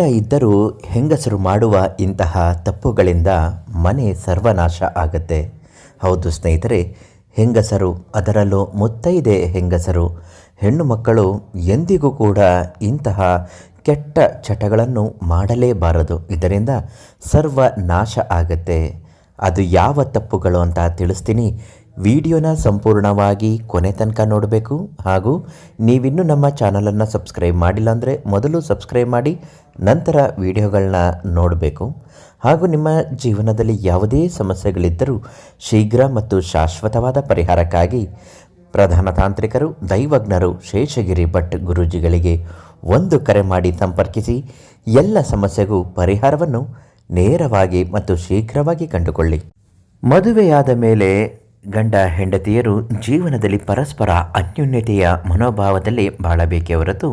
ಗಂಡ ಇದ್ದರೂ ಹೆಂಗಸರು ಮಾಡುವ ಇಂತಹ ತಪ್ಪುಗಳಿಂದ ಮನೆ ಸರ್ವನಾಶ ಆಗುತ್ತೆ. ಹೌದು ಸ್ನೇಹಿತರೆ, ಹೆಂಗಸರು ಅದರಲ್ಲೂ ಮುತ್ತೈದೆ ಹೆಂಗಸರು. ಹೆಣ್ಣು ಮಕ್ಕಳು ಎಂದಿಗೂ ಕೂಡ ಇಂತಹ ಕೆಟ್ಟ ಚಟಗಳನ್ನು ಮಾಡಲೇಬಾರದು. ಇದರಿಂದ ಸರ್ವನಾಶ ಆಗುತ್ತೆ. ಅದು ಯಾವ ತಪ್ಪುಗಳು ಅಂತ ತಿಳಿಸ್ತೀನಿ. ವಿಡಿಯೋನ ಸಂಪೂರ್ಣವಾಗಿ ಕೊನೆ ತನಕ ನೋಡಬೇಕು. ಹಾಗೂ ನೀವಿನ್ನೂ ನಮ್ಮ ಚಾನಲನ್ನು ಸಬ್ಸ್ಕ್ರೈಬ್ ಮಾಡಿಲ್ಲ ಅಂದರೆ ಮೊದಲು ಸಬ್ಸ್ಕ್ರೈಬ್ ಮಾಡಿ ನಂತರ ವಿಡಿಯೋಗಳನ್ನ ನೋಡಬೇಕು. ಹಾಗೂ ನಿಮ್ಮ ಜೀವನದಲ್ಲಿ ಯಾವುದೇ ಸಮಸ್ಯೆಗಳಿದ್ದರೂ ಶೀಘ್ರ ಮತ್ತು ಶಾಶ್ವತವಾದ ಪರಿಹಾರಕ್ಕಾಗಿ ಪ್ರಧಾನ ತಾಂತ್ರಿಕರು, ದೈವಜ್ಞರು, ಶೇಷಗಿರಿ ಭಟ್ ಗುರೂಜಿಗಳಿಗೆ ಒಂದು ಕರೆ ಮಾಡಿ ಸಂಪರ್ಕಿಸಿ ಎಲ್ಲ ಸಮಸ್ಯೆಗೂ ಪರಿಹಾರವನ್ನು ನೇರವಾಗಿ ಮತ್ತು ಶೀಘ್ರವಾಗಿ ಕಂಡುಕೊಳ್ಳಿ. ಮದುವೆಯಾದ ಮೇಲೆ ಗಂಡ ಹೆಂಡತಿಯರು ಜೀವನದಲ್ಲಿ ಪರಸ್ಪರ ಅನ್ಯೋನ್ಯತೆಯ ಮನೋಭಾವದಲ್ಲಿ ಬಾಳಬೇಕೇ ಹೊರತು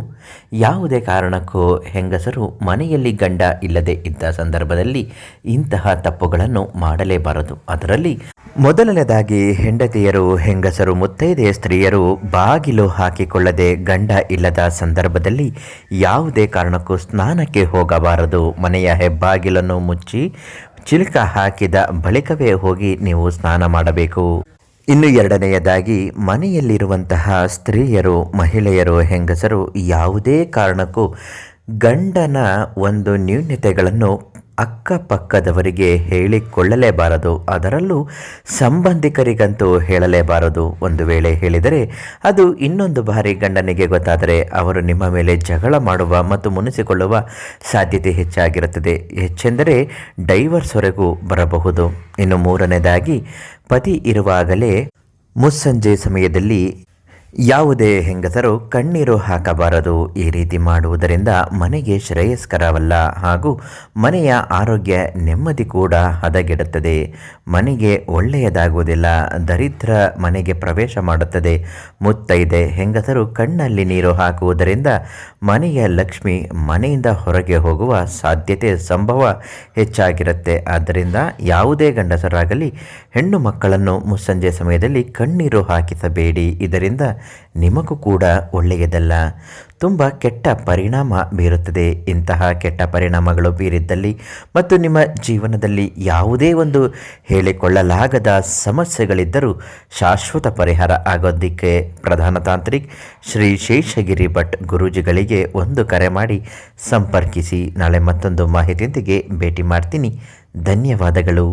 ಯಾವುದೇ ಕಾರಣಕ್ಕೂ ಹೆಂಗಸರು ಮನೆಯಲ್ಲಿ ಗಂಡ ಇಲ್ಲದೆ ಇದ್ದ ಸಂದರ್ಭದಲ್ಲಿ ಇಂತಹ ತಪ್ಪುಗಳನ್ನು ಮಾಡಲೇಬಾರದು. ಅದರಲ್ಲಿ ಮೊದಲನೇದಾಗಿ ಹೆಂಡತಿಯರು, ಹೆಂಗಸರು, ಮುತ್ತೈದೆ ಸ್ತ್ರೀಯರು ಬಾಗಿಲು ಹಾಕಿಕೊಳ್ಳದೆ ಗಂಡ ಇಲ್ಲದ ಸಂದರ್ಭದಲ್ಲಿ ಯಾವುದೇ ಕಾರಣಕ್ಕೂ ಸ್ನಾನಕ್ಕೆ ಹೋಗಬಾರದು. ಮನೆಯ ಹೆಬ್ಬಾಗಿಲನ್ನು ಮುಚ್ಚಿ ಚಿಲಕ ಹಾಕಿದ ಬಳಿಕವೇ ಹೋಗಿ ನೀವು ಸ್ನಾನ ಮಾಡಬೇಕು. ಇನ್ನು ಎರಡನೆಯದಾಗಿ, ಮನೆಯಲ್ಲಿರುವಂತಹ ಸ್ತ್ರೀಯರು, ಮಹಿಳೆಯರು, ಹೆಂಗಸರು ಯಾವುದೇ ಕಾರಣಕ್ಕೂ ಗಂಡನ ಒಂದು ನ್ಯೂನ್ಯತೆಗಳನ್ನು ಅಕ್ಕಪಕ್ಕದವರಿಗೆ ಹೇಳಿಕೊಳ್ಳಲೇಬಾರದು. ಅದರಲ್ಲೂ ಸಂಬಂಧಿಕರಿಗಂತೂ ಹೇಳಲೇಬಾರದು. ಒಂದು ವೇಳೆ ಹೇಳಿದರೆ ಅದು ಇನ್ನೊಂದು ಬಾರಿ ಗಂಡನಿಗೆ ಗೊತ್ತಾದರೆ ಅವರು ನಿಮ್ಮ ಮೇಲೆ ಜಗಳ ಮಾಡುವ ಮತ್ತು ಮುನಿಸಿಕೊಳ್ಳುವ ಸಾಧ್ಯತೆ ಹೆಚ್ಚಾಗಿರುತ್ತದೆ. ಹೆಚ್ಚೆಂದರೆ ಡೈವರ್ಸ್ವರೆಗೂ ಬರಬಹುದು. ಇನ್ನು ಮೂರನೇದಾಗಿ, ಪತಿ ಇರುವಾಗಲೇ ಮುಸ್ಸಂಜೆ ಸಮಯದಲ್ಲಿ ಯಾವುದೇ ಹೆಂಗಸರು ಕಣ್ಣೀರು ಹಾಕಬಾರದು ಈ ರೀತಿ ಮಾಡುವುದರಿಂದ ಮನೆಗೆ ಶ್ರೇಯಸ್ಕರವಲ್ಲ ಹಾಗೂ ಮನೆಯ ಆರೋಗ್ಯ ನೆಮ್ಮದಿ ಕೂಡ ಹದಗೆಡುತ್ತದೆ. ಮನೆಗೆ ಒಳ್ಳೆಯದಾಗುವುದಿಲ್ಲ, ದರಿದ್ರ ಮನೆಗೆ ಪ್ರವೇಶ ಮಾಡುತ್ತದೆ. ಮುತ್ತೈದೆ ಹೆಂಗಸರು ಕಣ್ಣಲ್ಲಿ ನೀರು ಹಾಕುವುದರಿಂದ ಮನೆಯ ಲಕ್ಷ್ಮಿ ಮನೆಯಿಂದ ಹೊರಗೆ ಹೋಗುವ ಸಾಧ್ಯತೆ ಸಂಭವ ಹೆಚ್ಚಾಗಿರುತ್ತೆ. ಆದ್ದರಿಂದ ಯಾವುದೇ ಗಂಡಸರಾಗಲಿ, ಹೆಣ್ಣು ಮಕ್ಕಳನ್ನು ಮುಸ್ಸಂಜೆ ಸಮಯದಲ್ಲಿ ಕಣ್ಣೀರು ಹಾಕಿಸಬೇಡಿ. ಇದರಿಂದ ನಿಮಗೂ ಕೂಡ ಒಳ್ಳೆಯದಲ್ಲ. ತುಂಬ ಕೆಟ್ಟ ಪರಿಣಾಮ ಬೀರುತ್ತದೆ. ಇಂತಹ ಕೆಟ್ಟ ಪರಿಣಾಮಗಳು ಬೀರಿದ್ದಲ್ಲಿ ಮತ್ತು ನಿಮ್ಮ ಜೀವನದಲ್ಲಿ ಯಾವುದೇ ಒಂದು ಹೇಳಿಕೊಳ್ಳಲಾಗದ ಸಮಸ್ಯೆಗಳಿದ್ದರೂ ಶಾಶ್ವತ ಪರಿಹಾರ ಆಗೋದಕ್ಕೆ ಪ್ರಧಾನ ತಾಂತ್ರಿಕ್ ಶ್ರೀ ಶೇಷಗಿರಿ ಭಟ್ ಗುರೂಜಿಗಳಿಗೆ ಒಂದು ಕರೆ ಮಾಡಿ ಸಂಪರ್ಕಿಸಿ. ನಾಳೆ ಮತ್ತೊಂದು ಮಾಹಿತಿಯೊಂದಿಗೆ ಭೇಟಿ ಮಾಡ್ತೀನಿ. ಧನ್ಯವಾದಗಳು.